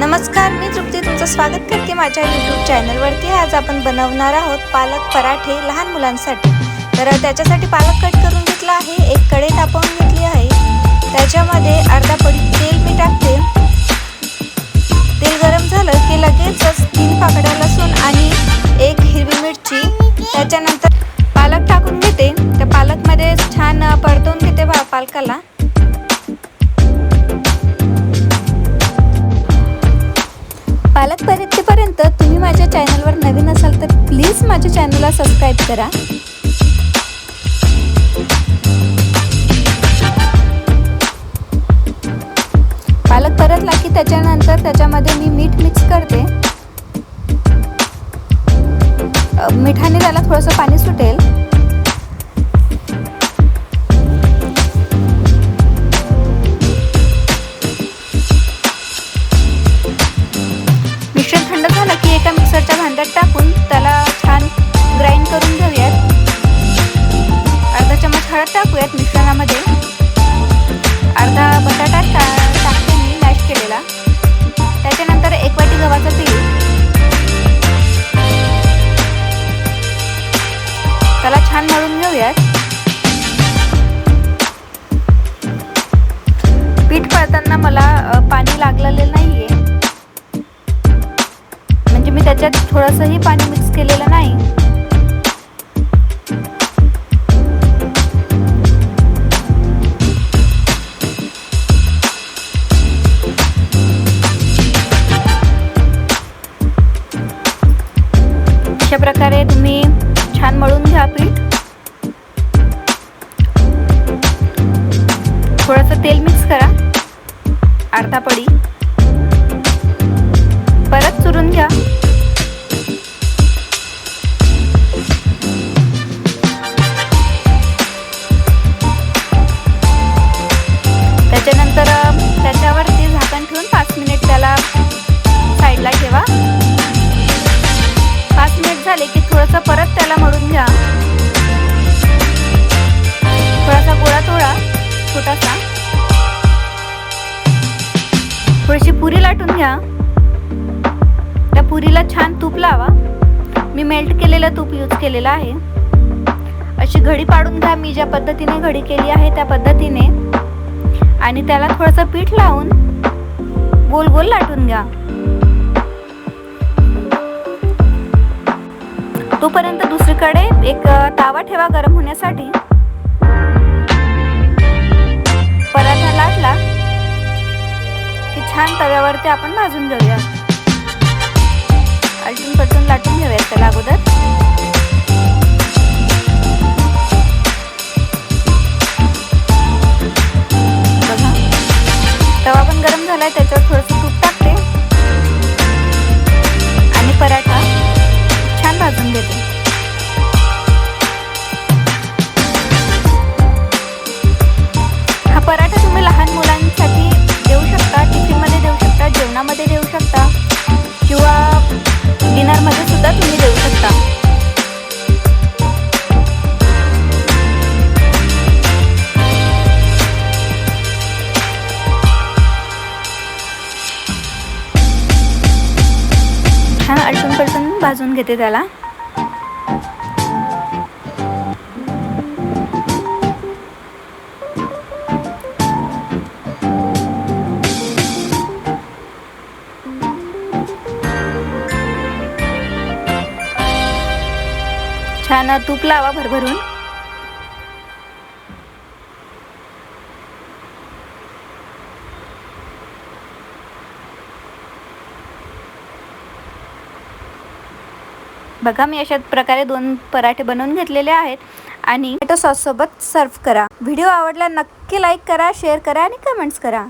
नमस्कार मी तृप्ती. तुमचं स्वागत करते माझ्या यूट्यूब चॅनलवरती आज आपण बनवणार आहोत पालक पराठे लहान मुलांसाठी. तर त्याच्यासाठी पालक कट करून घेतला आहे. एक कढई तापवून घेतली आहे. त्याच्यामध्ये अर्धा पडी तेल मी टाकते. तेल गरम झालं की लगेचच तीन पाकड्या लसूण आणि एक हिरवी मिरची. त्याच्यानंतर पालक टाकून घेते. त्या पालकमध्ये छान परतवून घेते पा- पालकाला. पालक परतेपर्यंत तुम्ही माझ्या चॅनलवर नवीन असाल तर प्लीज माझ्या चॅनलला सबस्क्राईब करा. पालक परतला की त्याच्यानंतर त्याच्यामध्ये मी मीठ मिक्स करते. मिठाने त्याला थोडंसं पाणी सुटेल. मिक्सरच्या भांड्यात टाकून त्याला त्याच्यात थोडंसंही पाणी मिक्स केलेलं नाही. अशा प्रकारे तुम्ही छान मळून घ्या पीठ. थोडंसं तेल मिक्स करा. अर्धा पडी लाटून घ्या. त्या पुरीला छान तूप लावा. मी मेल्ट केलेलं तूप यूज केलेलं आहे. अशी घडी पाडून घ्या. मी ज्या पद्धतीने घडी केली आहे त्या पद्धतीने. आणि त्याला थोडंसं पीठ लावून गोल गोल लाटून घ्या. तोपर्यंत दुसरीकडे एक तावा ठेवा गरम होण्यासाठी. की छान तव्यावरती आपण भाजून घेऊया. आलटून पटून लाटून घेऊया त्याला अगोदर. तवा पण गरम झालाय त्याच्यावर थोडंसं छान पर्सन भाजून घेते त्याला. छान तूप लावा भरभरून. बघा मी अशा प्रकारे दोन पराठे बनवून घेतलेले आहेत आणि टोमॅटो सॉससोबत सर्व करा. व्हिडिओ आवडला नक्की लाईक करा शेअर करा आणि कमेंट्स करा.